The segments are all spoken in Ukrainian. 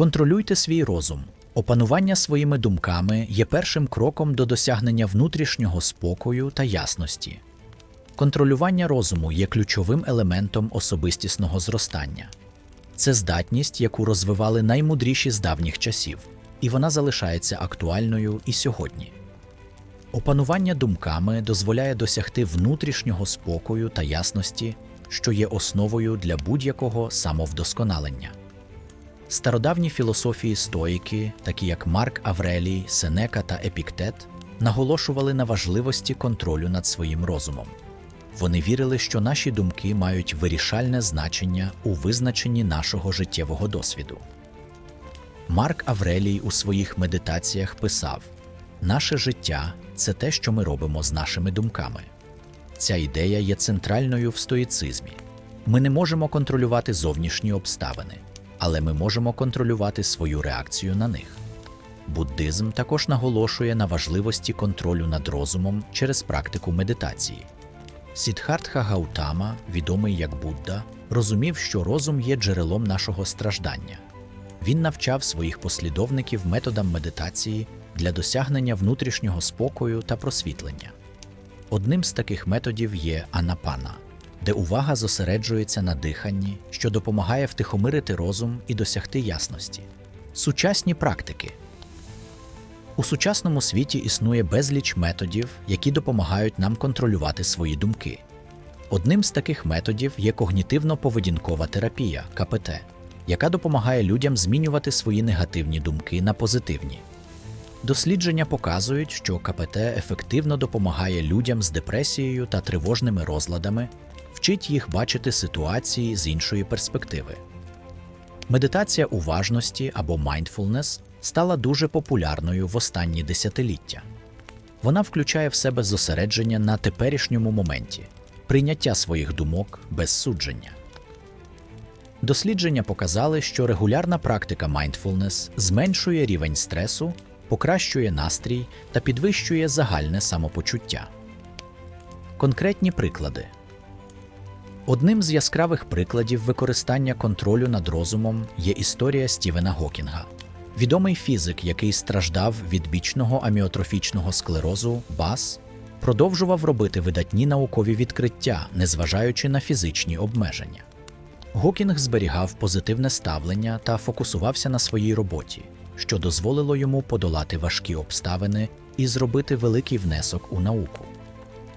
Контролюйте свій розум. Опанування своїми думками є першим кроком до досягнення внутрішнього спокою та ясності. Контролювання розуму є ключовим елементом особистісного зростання. Це здатність, яку розвивали наймудріші з давніх часів, і вона залишається актуальною і сьогодні. Опанування думками дозволяє досягти внутрішнього спокою та ясності, що є основою для будь-якого самовдосконалення. Стародавні філософії стоїки, такі як Марк Аврелій, Сенека та Епіктет, наголошували на важливості контролю над своїм розумом. Вони вірили, що наші думки мають вирішальне значення у визначенні нашого життєвого досвіду. Марк Аврелій у своїх медитаціях писав: Наше життя це те, що ми робимо з нашими думками. Ця ідея є центральною в стоїцизмі. Ми не можемо контролювати зовнішні обставини, але ми можемо контролювати свою реакцію на них. Буддизм також наголошує на важливості контролю над розумом через практику медитації. Сідхартха Гаутама, відомий як Будда, розумів, що розум є джерелом нашого страждання. Він навчав своїх послідовників методам медитації для досягнення внутрішнього спокою та просвітлення. Одним з таких методів є анапана, де увага зосереджується на диханні, що допомагає втихомирити розум і досягти ясності. Сучасні практики у сучасному світі існує безліч методів, які допомагають нам контролювати свої думки. Одним з таких методів є когнітивно-поведінкова терапія КПТ, яка допомагає людям змінювати свої негативні думки на позитивні. Дослідження показують, що КПТ ефективно допомагає людям з депресією та тривожними розладами, вчить їх бачити ситуації з іншої перспективи. Медитація уважності або mindfulness стала дуже популярною в останні десятиліття. Вона включає в себе зосередження на теперішньому моменті, прийняття своїх думок без судження. Дослідження показали, що регулярна практика mindfulness зменшує рівень стресу, покращує настрій та підвищує загальне самопочуття. Конкретні приклади. Одним з яскравих прикладів використання контролю над розумом є історія Стівена Гокінга. Відомий фізик, який страждав від бічного аміотрофічного склерозу БАС, продовжував робити видатні наукові відкриття, незважаючи на фізичні обмеження. Гокінг зберігав позитивне ставлення та фокусувався на своїй роботі, що дозволило йому подолати важкі обставини і зробити великий внесок у науку.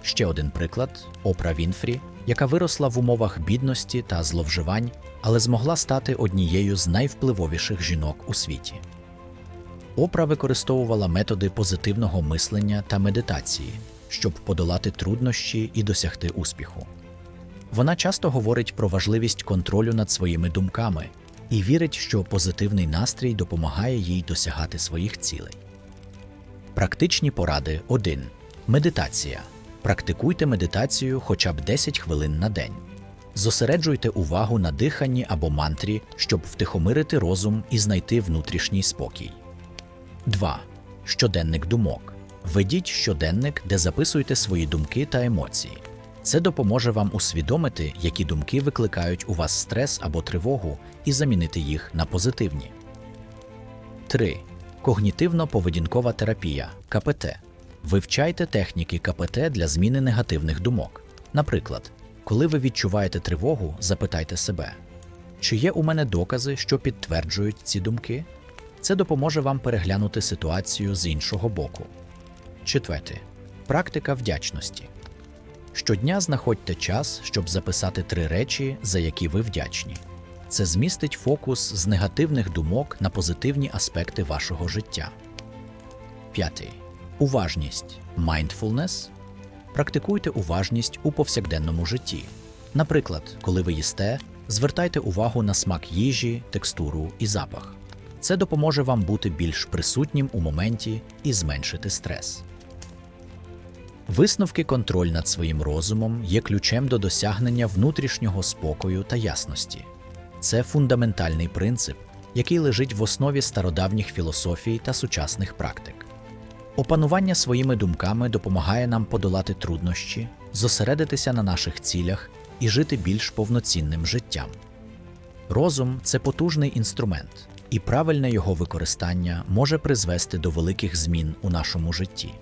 Ще один приклад Опра Вінфрі, яка виросла в умовах бідності та зловживань, але змогла стати однією з найвпливовіших жінок у світі. Опра використовувала методи позитивного мислення та медитації, щоб подолати труднощі і досягти успіху. Вона часто говорить про важливість контролю над своїми думками і вірить, що позитивний настрій допомагає їй досягати своїх цілей. Практичні поради 1. Медитація. Практикуйте медитацію хоча б 10 хвилин на день. Зосереджуйте увагу на диханні або мантрі, щоб втихомирити розум і знайти внутрішній спокій. 2. Щоденник думок. Ведіть щоденник, де записуйте свої думки та емоції. Це допоможе вам усвідомити, які думки викликають у вас стрес або тривогу, і замінити їх на позитивні. 3. Когнітивно-поведінкова терапія КПТ. Вивчайте техніки КПТ для зміни негативних думок. Наприклад, коли ви відчуваєте тривогу, запитайте себе, чи є у мене докази, що підтверджують ці думки? Це допоможе вам переглянути ситуацію з іншого боку. Четверте. Практика вдячності. Щодня знаходьте час, щоб записати три речі, за які ви вдячні. Це змістить фокус з негативних думок на позитивні аспекти вашого життя. П'ятий. Уважність. Mindfulness. Практикуйте уважність у повсякденному житті. Наприклад, коли ви їсте, звертайте увагу на смак їжі, текстуру і запах. Це допоможе вам бути більш присутнім у моменті і зменшити стрес. Висновки контроль над своїм розумом є ключем до досягнення внутрішнього спокою та ясності. Це фундаментальний принцип, який лежить в основі стародавніх філософій та сучасних практик. Опанування своїми думками допомагає нам подолати труднощі, зосередитися на наших цілях і жити більш повноцінним життям. Розум це потужний інструмент, і правильне його використання може призвести до великих змін у нашому житті.